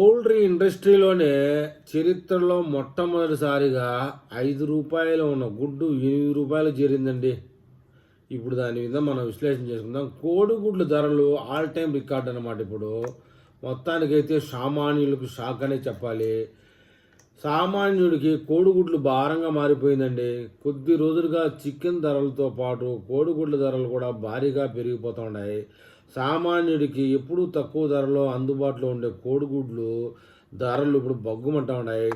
Poultry ఇండస్ట్రీలోనే చరిత్రలో మొట్టమొదటిసారిగా ఐదు రూపాయలు ఉన్న గుడ్డు ఎనిమిది రూపాయలు చేరిందండి. ఇప్పుడు దాని మీద మనం విశ్లేషణ చేసుకుందాం. కోడిగుడ్ల ధరలు ఆల్ టైం రికార్డ్ అనమాట ఇప్పుడు. మొత్తానికైతే సామాన్యులకు షాక్ అనే చెప్పాలి. సామాన్యుడికి కోడిగుడ్లు భారంగా మారిపోయిందండి. కొద్ది రోజులుగా చికెన్ ధరలతో పాటు కోడిగుడ్ల ధరలు కూడా భారీగా పెరిగిపోతున్నాయి సామాన్యుడికి ఎప్పుడూ తక్కువ ధరలో అందుబాటులో ఉండే కోడిగుడ్లు ధరలు ఇప్పుడు బగ్గుమంటా ఉన్నాయి.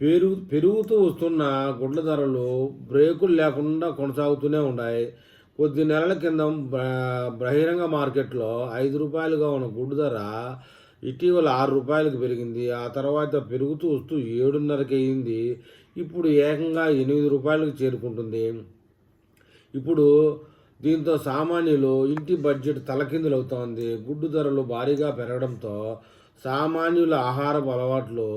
పెరుగు పెరుగుతూ వస్తున్న గుడ్ల ధరలు బ్రేకులు లేకుండా కొనసాగుతూనే ఉన్నాయి. కొద్ది నెలల కింద బ- బహిరంగ మార్కెట్లో ఐదు రూపాయలుగా ఉన్న గుడ్డు ధర ఇటీవల ఆరు రూపాయలకు పెరిగింది. ఆ తర్వాత పెరుగుతూ వస్తూ ఏడున్నరకి అయింది. ఇప్పుడు ఏకంగా ఎనిమిది రూపాయలకు చేరుకుంటుంది. ఇప్పుడు దీంతో సామాన్యులు ఇంటి బడ్జెట్ తలకిందులు అవుతోంది గుడ్డు ధరలు భారీగా పెరగడంతో సామాన్యుల ఆహారపు అలవాట్లు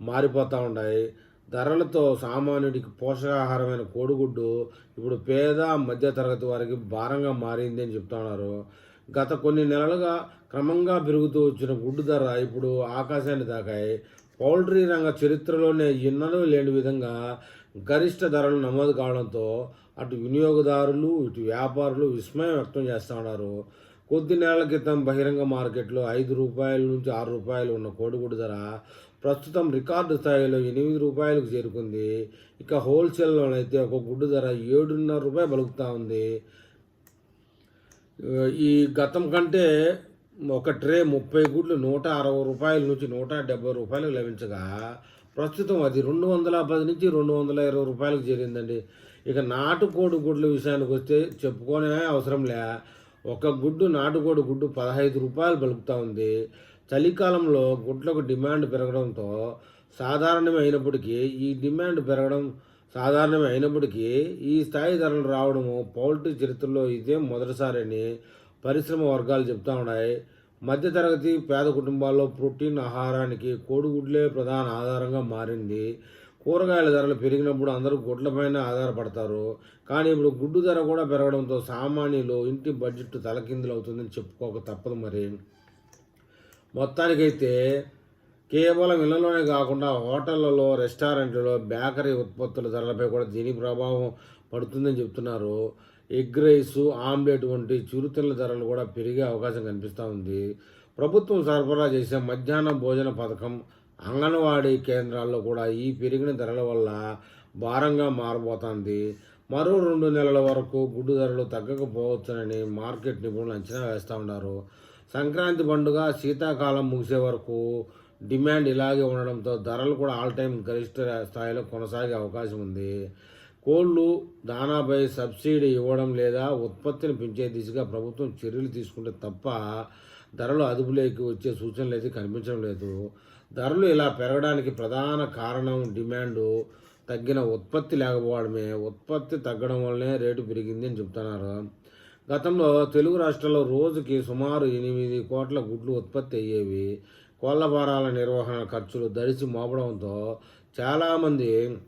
మారిపోతూ ఉన్నాయి ధరలతో సామాన్యుడికి పోషకాహారమైన కోడిగుడ్డు ఇప్పుడు పేద మధ్యతరగతి వారికి భారంగా మారింది అని చెప్తున్నారు గత కొన్ని నెలలుగా క్రమంగా పెరుగుతూ వచ్చిన గుడ్డు ధర ఇప్పుడు ఆకాశాన్ని తాకాయి. పౌల్ట్రీ రంగ చరిత్రలోనే ఎన్నడూ లేని విధంగా గరిష్ట ధరలు నమోదు కావడంతో అటు వినియోగదారులు ఇటు వ్యాపారులు విస్మయం వ్యక్తం చేస్తూ ఉన్నారు. కొద్ది నెలల క్రితం బహిరంగ మార్కెట్లో ఐదు రూపాయల నుంచి ఆరు రూపాయలు ఉన్న కోడిగుడ్డు ధర ప్రస్తుతం రికార్డు స్థాయిలో ఎనిమిది రూపాయలకు చేరుకుంది. ఇక హోల్సేల్లోనైతే ఒక గుడ్డు ధర ఏడున్నర రూపాయలు పలుకుతూ ఉంది. ఈ గతం కంటే ఒక ట్రే ముప్పై గుడ్లు నూట అరవై రూపాయల నుంచి నూట డెబ్బై రూపాయలకు లభించగా ప్రస్తుతం అది రెండు వందల పది నుంచి రెండు వందల ఇరవై రూపాయలకు చేరిందండి. ఇక నాటుకోడి గుడ్ల విషయానికి వస్తే చెప్పుకోనే అవసరం లే. ఒక గుడ్డు నాటుకోడి గుడ్డు పదహైదు రూపాయలు పలుకుతూ ఉంది. చలికాలంలో గుడ్లకు డిమాండ్ పెరగడంతో సాధారణమే అయినప్పటికీ ఈ డిమాండ్ పెరగడం సాధారణమే అయినప్పటికీ ఈ స్థాయి ధరలు రావడము పౌల్ట్రీ చరిత్రలో ఇదే మొదటిసారని పరిశ్రమ వర్గాలు చెప్తా ఉన్నాయి. మధ్యతరగతి పేద కుటుంబాల్లో ప్రోటీన్ ఆహారానికి కోడిగుడ్లే ప్రధాన ఆధారంగా మారింది. కూరగాయల ధరలు పెరిగినప్పుడు అందరూ గుడ్లపైన ఆధారపడతారు. కానీ ఇప్పుడు గుడ్డు ధర కూడా పెరగడంతో సామాన్యులు ఇంటి బడ్జెట్ తలకిందులు అవుతుందని చెప్పుకోక తప్పదు మరి. మొత్తానికైతే కేవలం ఇళ్ళలోనే కాకుండా హోటళ్ళలో రెస్టారెంట్లలో బేకరీ ఉత్పత్తుల ధరలపై కూడా దీని ప్రభావం పడుతుందని చెప్తున్నారు. ఎగ్ రైస్ ఆమ్లెట్ వంటి చిరుతిళ్ళ ధరలు కూడా పెరిగే అవకాశం కనిపిస్తూ ఉంది. ప్రభుత్వం సరఫరా చేసే మధ్యాహ్న భోజన పథకం అంగన్వాడీ కేంద్రాల్లో కూడా ఈ పెరిగిన ధరల వల్ల భారంగా మారబోతోంది. మరో రెండు నెలల వరకు గుడ్డు ధరలు తగ్గకపోవచ్చునని మార్కెట్ నిపుణులు అంచనా వేస్తూ ఉన్నారు. సంక్రాంతి పండుగ శీతాకాలం ముగిసే వరకు డిమాండ్ ఇలాగే ఉండడంతో ధరలు కూడా ఆల్ టైం గరిష్ట స్థాయిలో కొనసాగే అవకాశం ఉంది. కోళ్ళు దానాపై సబ్సిడీ ఇవ్వడం లేదా ఉత్పత్తిని పెంచే దిశగా ప్రభుత్వం చర్యలు తీసుకుంటే తప్ప ధరలు అదుపులోకి వచ్చే సూచనలు అయితే కనిపించడం లేదు. ధరలు ఇలా పెరగడానికి ప్రధాన కారణం డిమాండు తగ్గిన ఉత్పత్తి లేకపోవడమే. ఉత్పత్తి తగ్గడం వల్లనే రేటు పెరిగింది అని చెప్తున్నారు. గతంలో తెలుగు రాష్ట్రాల్లో రోజుకి సుమారు ఎనిమిది కోట్ల గుడ్లు ఉత్పత్తి అయ్యేవి. కోళ్ళ భారాల నిర్వహణ ఖర్చులు దరిచి మోపడంతో చాలామంది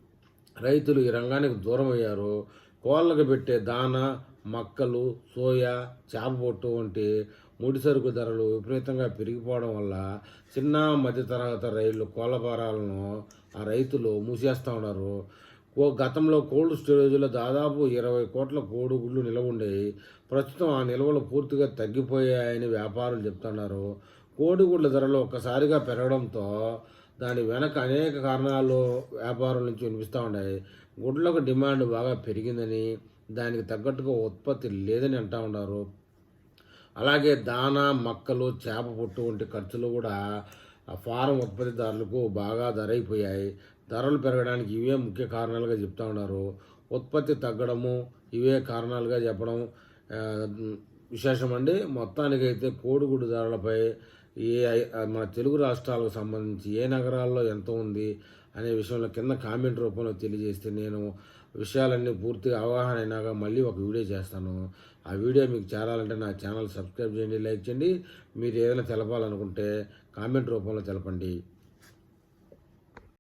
రైతులు ఈ రంగానికి దూరం అయ్యారు. కోళ్ళకు పెట్టే దాన మక్కలు సోయా చేప పొట్టు వంటి ముడి సరుకు ధరలు విపరీతంగా పెరిగిపోవడం వల్ల చిన్న మధ్యతరగతి రైళ్ళు కోళ్ళబారాలను ఆ రైతులు మూసేస్తూ ఉన్నారు. ఓ గతంలో కోల్డ్ స్టోరేజ్లో దాదాపు ఇరవై కోట్ల కోడిగుడ్లు నిల్వ ఉండేవి. ప్రస్తుతం ఆ నిల్వలు పూర్తిగా తగ్గిపోయాయని వ్యాపారులు చెప్తున్నారు. కోడిగుడ్ల ధరలు ఒక్కసారిగా పెరగడంతో దాని వెనక అనేక కారణాలు వ్యాపారుల నుంచి వినిపిస్తూ ఉన్నాయి. గుడ్లకు డిమాండ్ బాగా పెరిగిందని దానికి తగ్గట్టుగా ఉత్పత్తి లేదని అంటూ ఉన్నారు. అలాగే దానా మక్కలు చేప పొట్టు వంటి ఖర్చులు కూడా ఫారం ఉత్పత్తిదారులకు బాగా ధరైపోయాయి. ధరలు పెరగడానికి ఇవే ముఖ్య కారణాలుగా చెప్తా ఉన్నారు. ఉత్పత్తి తగ్గడము ఇవే కారణాలుగా చెప్పడం విశేషమండి. మొత్తానికైతే కోడిగుడ్డు ధరలపై ఏ ఐ- మన తెలుగు రాష్ట్రాలకు సంబంధించి ఏ నగరాల్లో ఎంత ఉంది అనే విషయంలో కింద కామెంట్ రూపంలో తెలియజేస్తే నేను విషయాలన్నీ పూర్తిగా అవగాహన అయినాక మళ్ళీ ఒక వీడియో చేస్తాను. ఆ వీడియో మీకు చేరాలంటే నా ఛానల్ సబ్స్క్రైబ్ చేయండి లైక్ చేయండి. మీరు ఏదైనా తెలపాలనుకుంటే కామెంట్ రూపంలో తెలపండి.